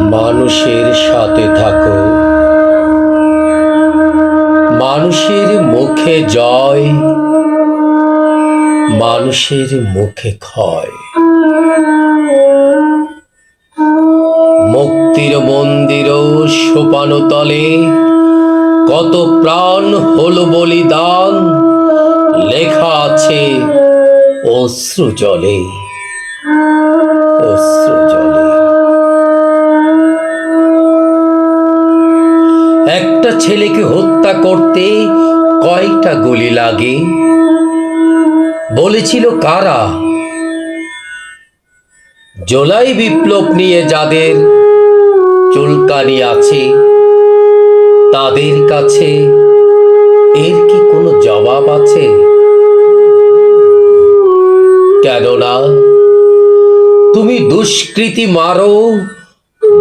মানুষের সাথে থাকো। মানুষের মুখে জয়, মানুষের মুখে ক্ষয়। মুক্তির মন্দির সোপানো তলে, কত প্রাণ হলো বলিদান, লেখা আছে অশ্রু জলে অশ্রু জলে। ছেলেকে হত্যা করতে কয়টা গুলি লাগে? বলেছিল কারা? জোলাই বিপ্লব নিয়ে যাদের চুলকানি আছে, তাদের কাছে এর কি কোনো জবাব আছে? কেননা তুমি দুষ্কৃতি মারো,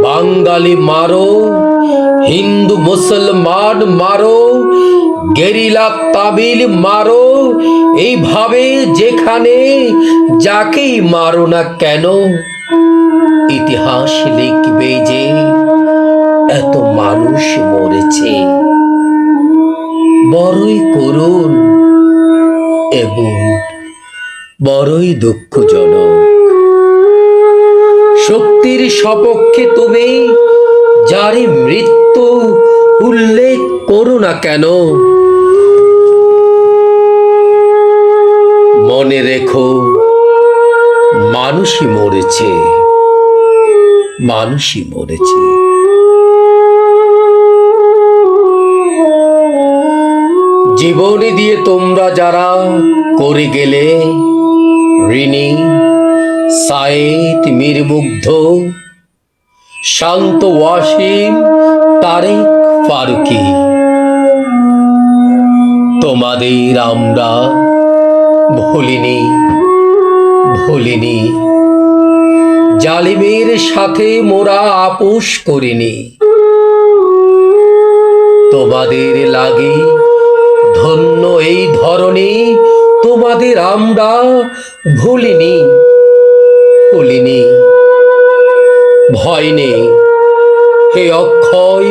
বাঙালি মারো হিন্দু, মুসলমান, মারো, গেরিলা তাবিল মারো। এইভাবে যেখানে যাকেই মারো না কেন, ইতিহাস লিখবে যে এত মানুষ মরেছে। বড়ই করুণ এবং বড়ই দুঃখজনক। শক্তির সপক্ষে তুমি যারে মৃত্যু উল্লেখ করো না কেন? মনে রেখো, মানুষই মরেছে মানুষই মরেছে। জীবনী দিয়ে তোমরা যারা করে গেলে ঋণী সাইদ মীরমুগ্ধ শান্ত ওয়াসিম তারেক ফারুকি। তোমাদের আমরা ভুলিনি ভুলিনি। জালিমের সাথে মোরা আপোষ করিনি। তোমাদের লাগে ধন্য এই ধরনে তোমাদের আমরা ভুলিনি ভুলিনি। ভয় নেই। হে অক্ষয়,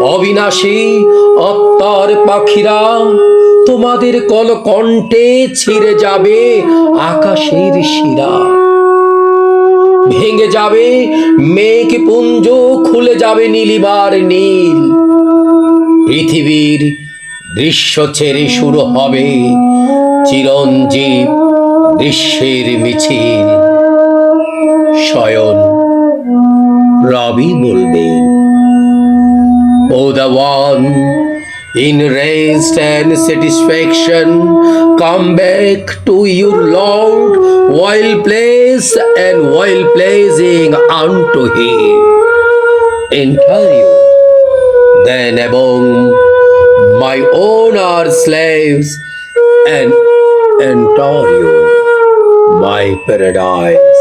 অবিনাশী, অত্তর পাখিরা, তোমাদের কলকণ্ঠে ছিঁড়ে যাবে আকাশের শিরা। ভেঙে যাবে মেঘ পুঞ্জ, খুলে যাবে নীলিবার নীল। পৃথিবীর দৃশ্য ছেড়ে শুরু হবে চিরঞ্জীব দৃশ্যের মিছিল। স্বয়ন রবি বলবেন ও the one in rest and satisfaction come back to your Lord while place and while pleasing unto him enter you then among my own are slaves and enter you my paradise